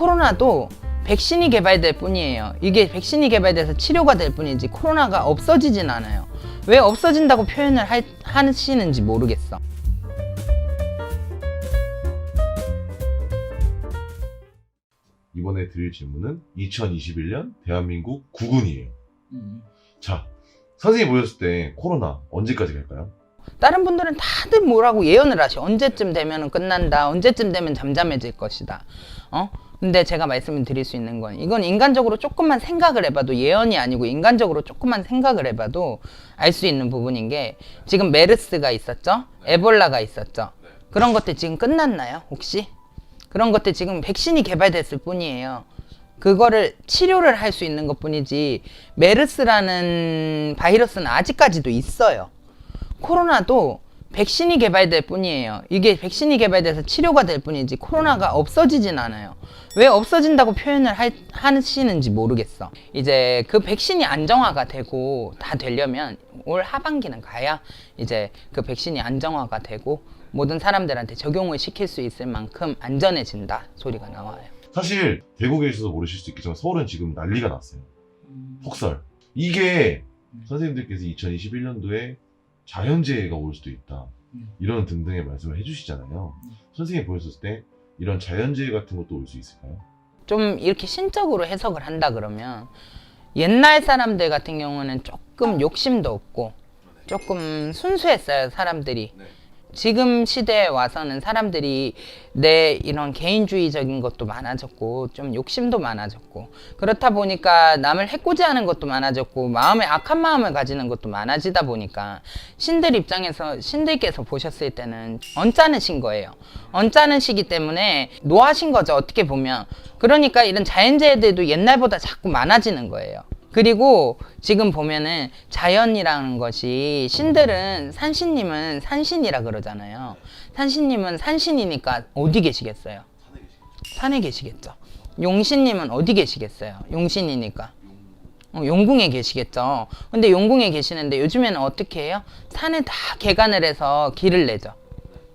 코로나도 백신이 개발될 뿐이에요. 이게 백신이 개발돼서 치료가 될 뿐이지 코로나가 없어지진 않아요. 왜 없어진다고 표현을 할- 하시는지 모르겠어. 이번에 드릴 질문은 2021년 대한민국 국군이에요. 자, 선생님이 보셨을 때 코로나 언제까지 갈까요? 다른 분들은 다들 뭐라고 예언을 하셔. 언제쯤 되면 끝난다. 언제쯤 되면 잠잠해질 것이다. 어? 근데 제가 말씀을 드릴 수 있는 건 이건 인간적으로 조금만 생각을 해봐도 예언이 아니고 인간적으로 조금만 생각을 해봐도 알 수 있는 부분인 게 지금 메르스가 있었죠? 에볼라가 있었죠? 그런 것들 지금 끝났나요? 혹시? 그런 것들 지금 백신이 개발됐을 뿐이에요. 그거를 치료를 할 수 있는 것 뿐이지 메르스라는 바이러스는 아직까지도 있어요. 코로나도 백신이 개발될 뿐이에요. 이게 백신이 개발돼서 치료가 될 뿐이지 코로나가 없어지진 않아요. 왜 없어진다고 표현을 할- 하시는지 모르겠어. 이제 그 백신이 안정화가 되고 다 되려면 올 하반기는 가야 이제 그 백신이 안정화가 되고 모든 사람들한테 적용을 시킬 수 있을 만큼 안전해진다 소리가 나와요. 사실 대구 계셔서 모르실 수 있겠지만 서울은 지금 난리가 났어요. 폭설. 이게 선생님들께서 2021년도에 자연재해가 올 수도 있다. 음. 이런 등등의 말씀을 해주시잖아요. 음. 선생님이 보셨을 때 이런 자연재해 같은 것도 올 수 있을까요? 좀 이렇게 신적으로 해석을 한다 그러면 옛날 사람들 같은 경우는 조금 욕심도 없고 조금 순수했어요 사람들이 지금 시대에 와서는 사람들이 내 이런 개인주의적인 것도 많아졌고 좀 욕심도 많아졌고 그렇다 보니까 남을 해코지하는 것도 많아졌고 마음에 악한 마음을 가지는 것도 많아지다 보니까 신들 입장에서 신들께서 보셨을 때는 언짢으신 거예요. 언짢으시기 때문에 노하신 거죠 어떻게 보면 그러니까 이런 자연재해들도 옛날보다 자꾸 많아지는 거예요. 그리고 지금 보면은 자연이라는 것이 신들은 산신님은 산신이라 그러잖아요. 산신님은 산신이니까 어디 계시겠어요? 산에 계시겠죠. 용신님은 어디 계시겠어요? 용신이니까. 어, 용궁에 계시겠죠. 근데 용궁에 계시는데 요즘에는 어떻게 해요? 산에 다 개간을 해서 길을 내죠.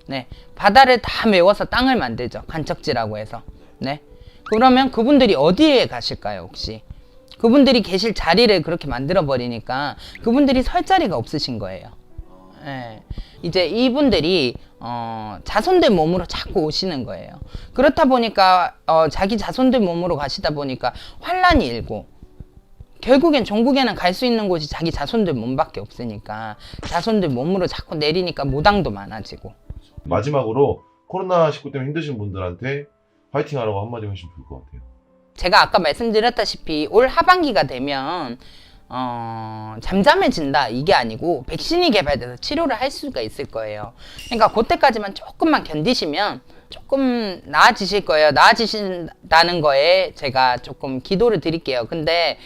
네. 바다를 다 메워서 땅을 만들죠. 간척지라고 해서. 네. 그러면 그분들이 어디에 가실까요, 혹시? 그분들이 계실 자리를 그렇게 만들어 버리니까 그분들이 설 자리가 없으신 거예요. 예. 이제 이분들이 어, 자손들 몸으로 자꾸 오시는 거예요. 그렇다 보니까 어, 자기 자손들 몸으로 가시다 보니까 환란이 일고 결국엔 전국에는 갈 수 있는 곳이 자기 자손들 몸밖에 없으니까 자손들 몸으로 자꾸 내리니까 무당도 많아지고 마지막으로 코로나 19 때문에 힘드신 분들한테 화이팅 하라고 한마디 하시면 좋을 것 같아요. 제가 아까 말씀드렸다시피 올 하반기가 되면 어, 잠잠해진다 이게 아니고 백신이 개발돼서 치료를 할 수가 있을 거예요. 그러니까 그때까지만 조금만 견디시면 조금 나아지실 거예요. 나아지신다는 거에 제가 조금 기도를 드릴게요. 근데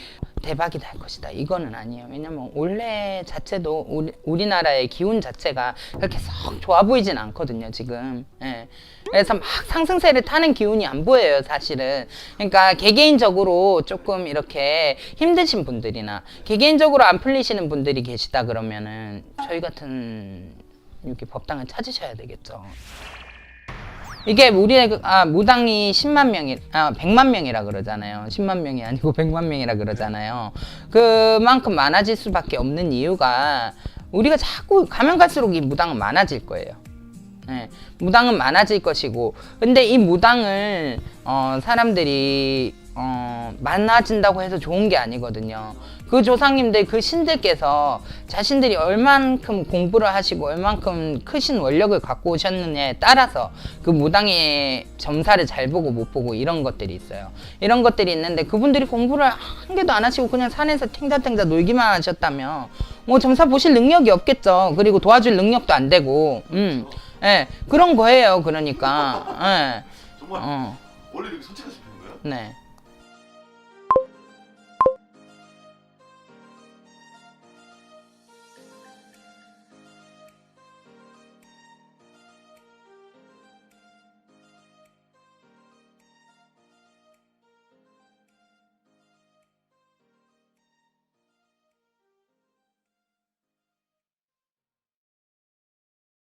대박이 날 것이다. 이거는 아니에요. 왜냐면 올해 자체도 우리, 우리나라의 기운 자체가 그렇게 썩 좋아 보이진 않거든요, 지금. 예. 그래서 막 상승세를 타는 기운이 안 보여요, 사실은. 그러니까 개개인적으로 조금 이렇게 힘드신 분들이나 개개인적으로 안 풀리시는 분들이 계시다 그러면은 저희 같은 이렇게 법당을 찾으셔야 되겠죠. 이게 우리 아, 무당이 10만 명이 아 100만 명이라 그러잖아요. 10만 명이 아니고 100만 명이라 그러잖아요. 그만큼 많아질 수밖에 없는 이유가 우리가 자꾸 가면 갈수록 이 무당은 많아질 거예요. 네, 무당은 많아질 것이고 근데 이 무당을 어, 사람들이 어, 많아진다고 해서 좋은 게 아니거든요. 그 조상님들, 그 신들께서 자신들이 얼만큼 공부를 하시고 얼만큼 크신 원력을 갖고 오셨느냐에 따라서 그 무당의 점사를 잘 보고 못 보고 이런 것들이 있어요. 이런 것들이 있는데 그분들이 공부를 한 개도 안 하시고 그냥 산에서 탱자탱자 놀기만 하셨다면 뭐 점사 보실 능력이 없겠죠. 그리고 도와줄 능력도 안 되고, 음, 예, 그런 거예요. 그러니까, 예, 정말 어, 원래 이렇게 솔직하신 편인가요? 네.